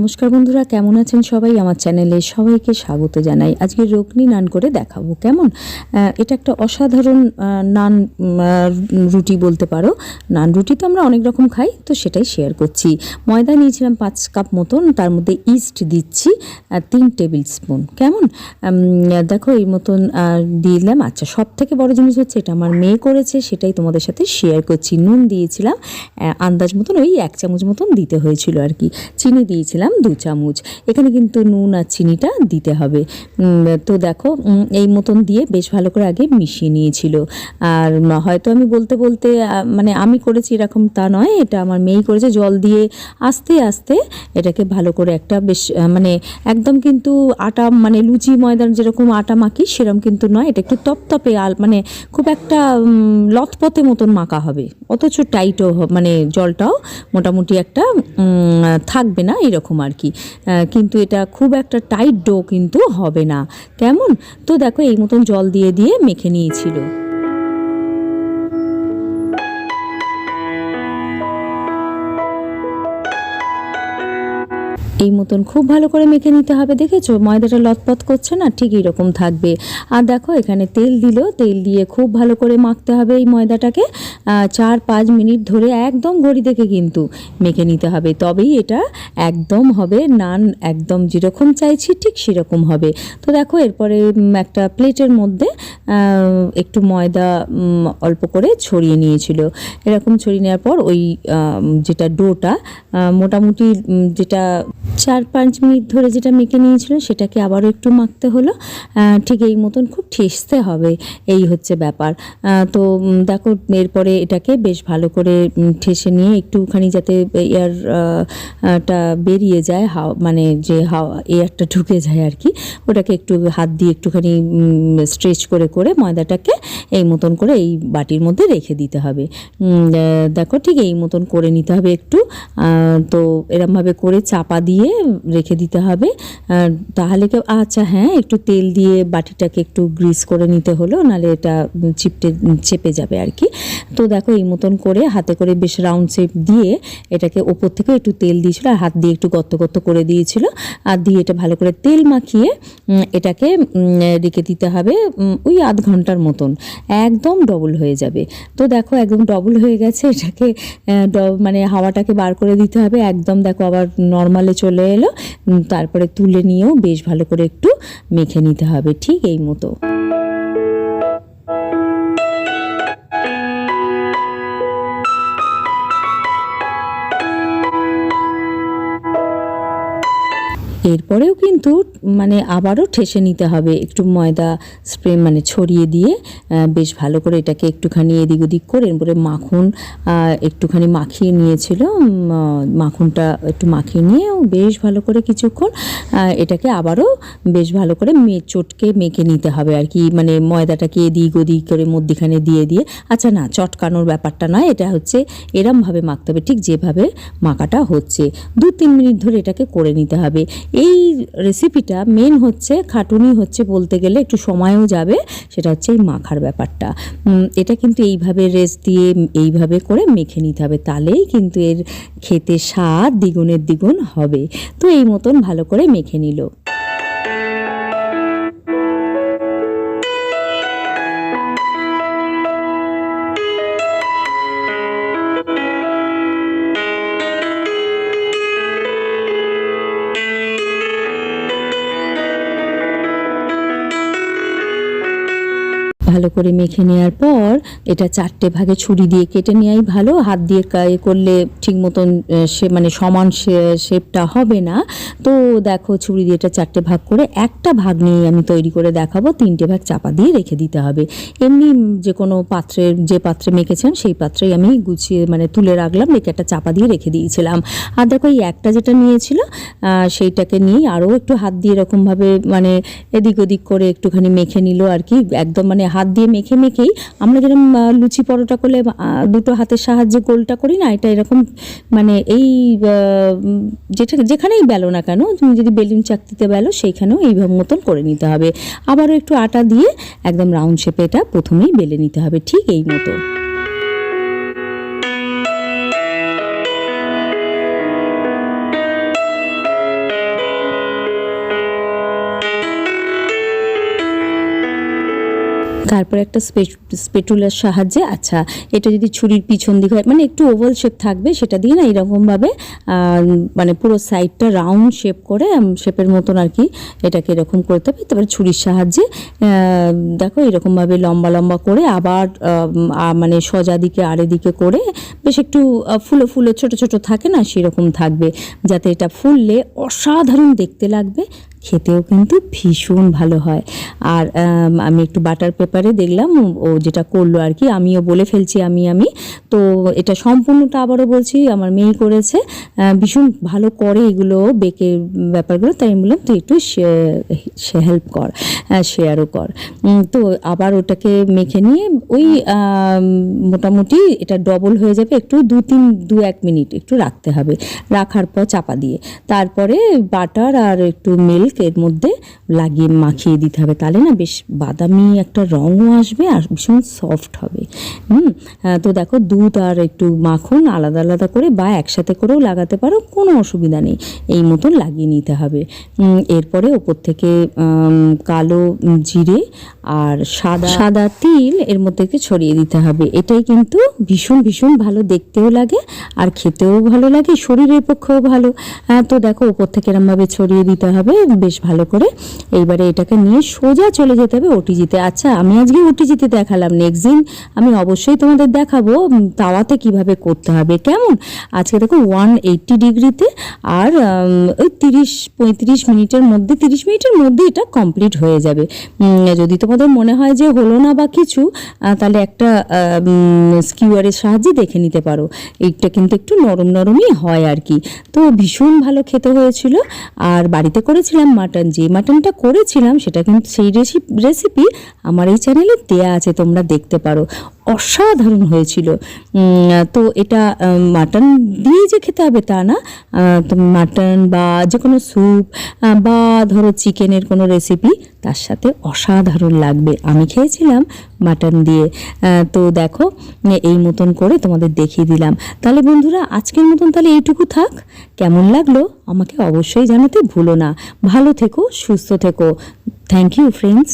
নমস্কার বন্ধুরা কেমন আছেন সবাই? আমার চ্যানেলে সবাইকে স্বাগত জানাই। আজকে রোগনি নান করে দেখাবো কেমন? এটা একটা অসাধারণ নান রুটি বলতে পারো। নান রুটি তো আমরা অনেক রকম খাই তো সেটাই শেয়ার করছি। ময়দা নিয়েছিলাম পাঁচ কাপ মতন তার মধ্যে ইস্ট দিচ্ছি তিন টেবিল স্পুন কেমন? দেখো এই মতন আহ, দিলাম। আচ্ছা সব থেকে বড় জিনিস হচ্ছে এটা আমার মেয়ে করেছে সেটাই তোমাদের সাথে শেয়ার করছি। নুন দিয়েছিলাম আন্দাজ মতন ওই এক চামচ মতন দিতে হয়েছিল আর কি। চিনি দিয়েছিলাম দু চামচ। এখানে কিন্তু নুন আর চিনিটা দিতে হবে। তো দেখো এই মতন দিয়ে বেশ ভালো করে আগে মিশিয়ে নিয়েছিল। আর হয়তো আমি বলতে বলতে মানে আমি করেছি এরকম তা নয়, এটা আমার মেয়েই করেছে। জল দিয়ে আস্তে আস্তে এটাকে ভালো করে একটা বেশ মানে একদম কিন্তু আটা মানে লুচি, ময়দার যেরকম আটা মাখি সেরকম কিন্তু নয়। এটা একটু তপতপে আল মানে খুব একটা লতপতে মতন মাখা হবে। অথচ টাইটও মানে জলটাও মোটামুটি একটা থাকবে না এরকম আর কি কিন্তু এটা খুব একটা টাইট ডো কিন্তু হবে না। কেমন? তো দেখো এই মতন জল দিয়ে দিয়ে মেখে নিয়েছিল। এই মতন খুব ভালো করে মেখে নিতে হবে, দেখেছ? ময়দাটা লতপত করছে না, ঠিক এরকম থাকবে। আর দেখো, এখানে তেল দিল তেল দিয়ে খুব ভালো করে মাখতে হবে এই ময়দাটাকে। চার পাঁচ মিনিট ধরে একদম ঘড়ি দেখে কিন্তু মেখে নিতে হবে। তবেই এটা একদম হবে, নান একদম যেরকম চাইছি ঠিক সেরকম হবে। তো দেখো, এরপরে একটা প্লেটের মধ্যে একটু ময়দা অল্প করে ছড়িয়ে নিয়েছিল। এরকম ছড়িয়ে নেওয়ার পর ওই যেটা ডোটা মোটামুটি যেটা চার পাঁচ মিনিট ধরে যেটা মেখে নিয়েছিল সেটাকে আবারও একটু মাখতে হলো। ঠিক এই মতন খুব ঠেসতে হবে, এই হচ্ছে ব্যাপার। তো দেখো, এরপরে এটাকে বেশ ভালো করে ঠেসে নিয়ে একটুখানি যাতে এয়ার টা বেরিয়ে যায় হাওয়া মানে যে হাওয়া এয়ারটা ঢুকে যায় আর কি, ওটাকে একটু হাত দিয়ে একটুখানি স্ট্রেচ করে করে ময়দাটাকে এই মতন করে এই বাটির মধ্যে রেখে দিতে হবে। দেখো, ঠিক এই মতন করে নিতে হবে একটু। তো, এরমভাবে করে চাপা দিয়ে রেখে দিতে হবে। তাহলে কেউ আচ্ছা হ্যাঁ একটু তেল দিয়ে বাটিটাকে একটু গ্রিস করে নিতে হলো নাহলে এটা চিপটে, চেপে যাবে আর কি তো দেখো, এই মতন করে হাতে করে বেশ রাউন্ড শেপ দিয়ে এটাকে ওপর থেকে একটু তেল দিয়েছিল আর হাত দিয়ে একটু গর্ত গর্ত করে দিয়েছিল। আর দিয়ে এটা ভালো করে তেল মাখিয়ে এটাকে রেখে দিতে হবে ওই আধ ঘণ্টার মতন। একদম ডবল হয়ে যাবে। তো দেখো, একদম ডবল হয়ে গেছে, এটাকে মানে হাওয়াটাকে বার করে দিতে হবে। একদম দেখো, আবার নর্মালে চলে এলো। তারপরে তুলে নিয়েও বেশ ভালো করে একটু মেখে নিতে হবে, ঠিক এই মতো। এরপরেও কিন্তু মানে আবারও ঠেসে নিতে হবে। একটু ময়দা স্প্রে মানে ছড়িয়ে দিয়ে বেশ ভালো করে এটাকে একটুখানি এদিক ওদিক করে এরপরে মাখন একটুখানি মাখিয়ে নিয়েছিল। মাখনটা একটু মাখিয়ে নিয়েও বেশ ভালো করে কিছুক্ষণ এটাকে আবারও বেশ ভালো করে মে, চটকে মেখে নিতে হবে আর কি। মানে ময়দাটাকে এদিক ওদিক করে মধ্যিখানে দিয়ে দিয়ে। আচ্ছা না, চটকানোর ব্যাপারটা নয়, এটা হচ্ছে এরমভাবে মাখতে হবে, ঠিক যেভাবে মাখাটা হচ্ছে। দু তিন মিনিট ধরে এটাকে করে নিতে হবে। এই রেসিপিটা মেন হচ্ছে, খাটুনি হচ্ছে বলতে গেলে একটু সময়ও যাবে, সেটা হচ্ছে এই মাখার ব্যাপারটা। এটা কিন্তু এইভাবে রেস্ট দিয়ে এইভাবে করে মেখে নিতে হবে, তাহলেই কিন্তু এর খেতে স্বাদ দ্বিগুণের দ্বিগুণ হবে। তো এই মতন ভালো করে মেখে নিল। ভালো করে মেখে নেওয়ার পর এটা চারটে ভাগে ছুরি দিয়ে কেটে নেওয়াই ভালো। হাত দিয়ে কা- এ করলে ঠিক মতন সে মানে সমান শেপটা হবে না। তো দেখো ছুরি দিয়ে এটা চারটে ভাগ করে একটা ভাগ নিয়ে আমি তৈরি করে দেখাবো। তিনটে ভাগ চাপা দিয়ে রেখে দিতে হবে। এমনি যে কোনো পাত্রের যে পাত্রে মেখেছেন সেই পাত্রেই আমি গুছিয়ে মানে তুলে রাখলাম, রেখে একটা চাপা দিয়ে রেখে দিয়েছিলাম। আর দেখো এই একটা যেটা নিয়েছিল সেইটাকে নিয়ে আরও একটু হাত দিয়ে এরকমভাবে মানে এদিক ওদিক করে একটুখানি মেখে নিল আর কি। একদম মানে হাত দিয়ে মেখে মেখেই আমরা যেরকম লুচি পরোটা করলে দুটো হাতের সাহায্যে গোলটা করি না, এটা এরকম মানে এই যেটা যেখানেই বেলো না কেন, তুমি যদি বেলুন চাকতিতে বেলো, সেইখানেও এইভাবে মতন করে নিতে হবে। আবারও একটু আটা দিয়ে একদম রাউন্ড শেপে এটা প্রথমেই বেলে নিতে হবে, ঠিক এই মতো। তারপরে একটা স্পেটুলার সাহায্যে আচ্ছা এটা যদি ছুরির পিছন দিকে হয় মানে একটু ওভাল শেপ থাকবে, সেটা দিয়ে না এরকমভাবে মানে পুরো সাইডটা রাউন্ড শেপ করে শেপের মতন আর কি এটাকে এরকম করতে হবে। তারপরে ছুরির সাহায্যে দেখো এরকমভাবে লম্বা লম্বা করে আবার মানে সোজা দিকে আড়ে দিকে করে, বেশ একটু ফুলে ফুলে ছোট ছোট থাকে না, সেরকম থাকবে, যাতে এটা ফুললে অসাধারণ দেখতে লাগবে। খেতেও কিন্তু ভীষণ ভালো হয়। আর, আমি একটু বাটার পেপারে দেখলাম, ও- যেটা করল আর কি, আমিও বলে ফেলছি আমি আমি। তো এটা সম্পূর্ণটা আবারও বলছি, আমার মেয়েই করেছে। ভীষণ ভালো করে এগুলো বেকের ব্যাপারগুলো, তাই আমি বললাম, তুই একটু সে হেল্প কর শেয়ারও কর। তো আবার ওটাকে মেখে নিয়ে ওই মোটামুটি এটা ডবল হয়ে যাবে, একটু দু তিন, দু এক মিনিট একটু রাখতে হবে। রাখার পর চাপা দিয়ে। তারপরে বাটার আর একটু মিল্ক এর মধ্যে লাগিয়ে মাখিয়ে দিতে হবে। তাহলে না বেশ বাদামি একটা রঙও আসবে আর ভীষণ সফট হবে। হুম? তো দেখো দুধ আর একটু মাখন আলাদা আলাদা করে বা একসাথে করেও লাগাতে পারো, কোনো অসুবিধা নেই। এই মতন লাগিয়ে নিতে হবে। এরপরে ওপর থেকে কালো জিরে আর সাদা সাদা তিল এর মধ্যে ছড়িয়ে দিতে হবে। এটাই কিন্তু ভীষণ ভীষণ ভালো দেখতেও লাগে আর খেতেও ভালো লাগে, শরীরের পক্ষেও ভালো। তো দেখো ওপর থেকে এরমভাবে ছড়িয়ে দিতে হবে। বেশ ভালো করে। এইবারে এটাকে নিয়ে সোজা চলে যেতে হবে ওটিজিতে। আচ্ছা আমি আজকে ওটিজিতে দেখালাম নেক্সট দিন। আমি অবশ্যই তোমাদের দেখাবো তাওয়াতে কীভাবে করতে হবে। কেমন? আজকে দেখো ওয়ান এইট্টি ডিগ্রিতে আর ওই তিরিশ, পঁয়ত্রিশ মিনিটের মধ্যে, তিরিশ মিনিটের মধ্যে এটা কমপ্লিট হয়ে যাবে। যদি তোমাদের মনে হয় যে হলো না বা কিছু তাহলে একটা স্কিউয়ারের সাহায্যে দেখে নিতে পারো। এইটা কিন্তু একটু নরম নরমই হয় আর কি। তো ভীষণ ভালো খেতে হয়েছিল। আর বাড়িতে করেছিলাম মাটন যে মাটনটা করেছিলাম, সেটা কিন্তু সেই রেসিপি আমার এই চ্যানেলে দেয়া আছে, তোমরা দেখতে পারো। অসাধারণ হয়েছিল। তো এটা মাটন দিয়ে যে খেতে হবে তা না। মাটন বা যে কোনো স্যুপ বা ধরো চিকেনের কোনো রেসিপি তার সাথে অসাধারণ লাগবে। আমি খেয়েছিলাম মাটন দিয়ে। তো দেখো, এই মতন করে তোমাদের দেখিয়ে দিলাম। তাহলে বন্ধুরা, আজকের মতন তাহলে এইটুকু থাক। কেমন লাগল আমাকে অবশ্যই জানাতে ভুলো না। ভালো থেকো, সুস্থ থেকো। Thank you friends